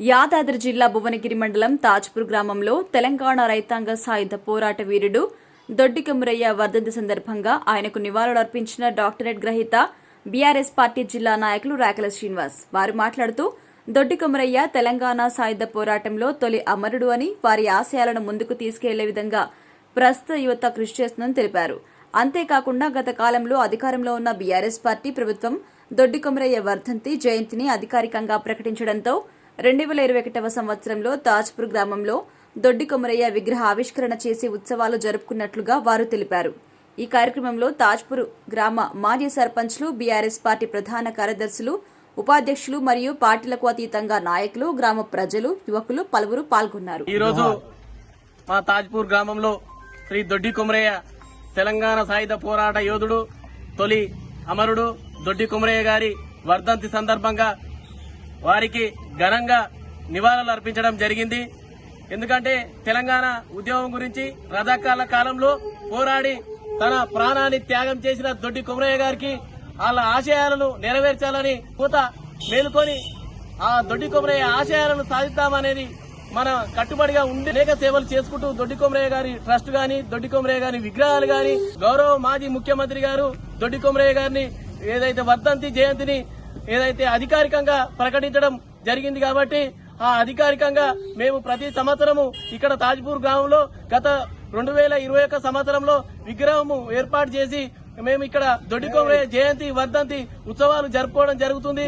యాదాద్రి జిల్లా భువనగిరి మండలం తాజ్పూర్ గ్రామంలో తెలంగాణ రైతాంగ సాయుధ పోరాట వీరుడు దొడ్డికమురయ్య వర్ధంతి సందర్భంగా ఆయనకు నివాళులర్పించిన డాక్టరేట్ గ్రహీత బీఆర్ఎస్ పార్టీ జిల్లా నాయకులు రాకల శ్రీనివాస్. వారు మాట్లాడుతూ దొడ్డికమురయ్య తెలంగాణ సాయుధ పోరాటంలో తొలి అమరుడు అని వారి ఆశయాలను ముందుకు తీసుకెళ్ళే విధంగా ప్రస్తుత యువత కృషి చేస్తుందని తెలిపారు. అంతేకాకుండా గత కాలంలో అధికారంలో ఉన్న బీఆర్ఎస్ పార్టీ ప్రభుత్వం దొడ్డికొమరయ్య వర్ధంతి జయంతిని అధికారికంగా ప్రకటించడంతో రెండు వేల ఇరవై ఒకటవ సంవత్సరంలో తాజ్పూర్ గ్రామంలో దొడ్డి కొమరయ్య విగ్రహ ఆవిష్కరణ చేసి ఉత్సవాలు జరుపుకున్నట్లుగా వారు తెలిపారు. ఈ కార్యక్రమంలో తాజ్పూర్ గ్రామ మాజీ సర్పంచ్లు బీఆర్ఎస్ పార్టీ ప్రధాన కార్యదర్శులు ఉపాధ్యక్షులు మరియు పార్టీలకు అతీతంగా నాయకులు గ్రామ ప్రజలు యువకులు పలువురు పాల్గొన్నారు. ఈ రోజు మా తాజ్పూర్ గ్రామంలో శ్రీ దొడ్డి కుమరయ్య తెలంగాణ సాయుధ పోరాట యోధుడు తొలి అమరుడు దొడ్డి కుమరయ్య గారి వర్ధంతి సందర్భంగా వారికి ఘనంగా నివాళులు అర్పించడం జరిగింది. ఎందుకంటే తెలంగాణ ఉద్యమం గురించి రజాకాల కాలంలో పోరాడి తన ప్రాణాన్ని త్యాగం చేసిన దొడ్డి కుమరయ్య గారికి వాళ్ళ ఆశయాలను నెరవేర్చాలని కూత మేలుకొని ఆ దొడ్డి కొమరయ్య ఆశయాలను సాధిద్దామనేది మన కట్టుబడిగా ఉండి అనేక సేవలు చేసుకుంటూ దొడ్డి కొమరయ్య గారి ట్రస్ట్ గాని దొడ్డి కొమరయ్య గారి విగ్రహాలు గాని గౌరవ మాజీ ముఖ్యమంత్రి గారు దొడ్డి కొమరయ్య గారిని ఏదైతే వర్ధంతి జయంతిని ఏదైతే అధికారికంగా ప్రకటించడం జరిగింది కాబట్టి ఆ అధికారికంగా మేము ప్రతి సంవత్సరము ఇక్కడ తాజ్పూర్ గ్రామంలో గత రెండు వేల ఇరవై ఒక్క సంవత్సరంలో విగ్రహము ఏర్పాటు చేసి మేము ఇక్కడ దొడ్డి జయంతి వర్ధంతి ఉత్సవాలు జరుపుకోవడం జరుగుతుంది.